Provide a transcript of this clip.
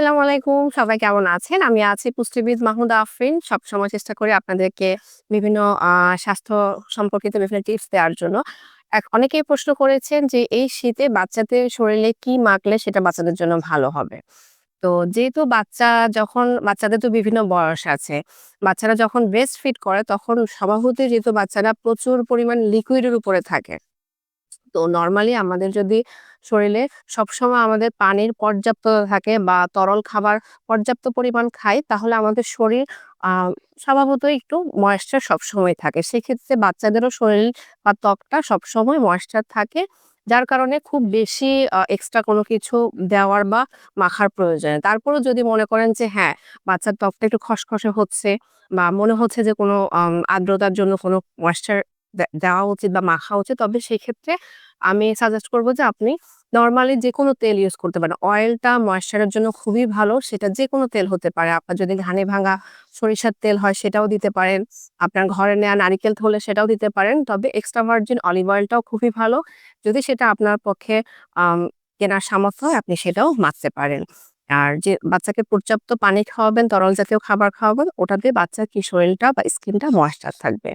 আসসালামু আলাইকুম সবাই কেমন আছেন? আমি আছি পুষ্টিবিদ মাহমুদা আফরিন। সবসময় চেষ্টা করি আপনাদেরকে বিভিন্ন স্বাস্থ্য সম্পর্কিত বিভিন্ন টিপস দেওয়ার জন্য। অনেকেই প্রশ্ন করেছেন যে এই শীতে বাচ্চাদের শরীরে কি মাখলে সেটা বাচ্চাদের জন্য ভালো হবে? তো যেহেতু বাচ্চা যখন, বাচ্চাদের তো বিভিন্ন বয়স আছে। বাচ্চারা যখন ব্রেস্ট ফিট করে তখন স্বভাবতই যেহেতু বাচ্চারা প্রচুর পরিমাণ লিকুইডের উপরে থাকে। তো নর্মালি আমাদের যদি শরীরে সবসময় আমাদের পানির পর্যাপ্ততা থাকে বা তরল খাবার পর্যাপ্ত পরিমাণ খাই তাহলে আমাদের শরীর স্বভাবতই একটু ময়েশ্চার সবসময় থাকে। সেক্ষেত্রে বাচ্চাদেরও শরীর বা ত্বকটা সবসময় ময়েশ্চার থাকে। যার কারণে খুব বেশি এক্সট্রা কোনো কিছু দেওয়ার বা মাখার প্রয়োজন। তারপরেও যদি মনে করেন যে হ্যাঁ, বাচ্চার ত্বকটা একটু খসখসে হচ্ছে বা মনে হচ্ছে যে কোনো আর্দ্রতার জন্য কোনো ময়েশ্চার দেওয়া উচিত বা মাখা উচিত তবে সেক্ষেত্রে আমি সাজেস্ট করব যে আপনি নর্মালি যে কোনো তেল ইউজ করতে পারেন। অয়েলটা ময়েশ্চারের জন্য খুবই ভালো। সেটা যে কোনো তেল হতে পারে। আপনার যদি ঘানি ভাঙা সরিষার তেল হয় সেটাও দিতে পারেন। আপনার ঘরে নেয়া নারিকেল হলে সেটাও দিতে পারেন। তবে এক্সট্রা ভার্জিন অলিভ অয়েলটাও খুবই ভালো। যদি সেটা আপনার পক্ষে কেনার সামর্থ্য হয় আপনি সেটাও মাখতে পারেন। আর যে বাচ্চাকে পর্যাপ্ত পানি খাওয়াবেন, তরল জাতীয় খাবার খাওয়াবেন, ওটাতে বাচ্চার কি শরীরটা বা স্কিনটা ময়েশ্চার থাকবে।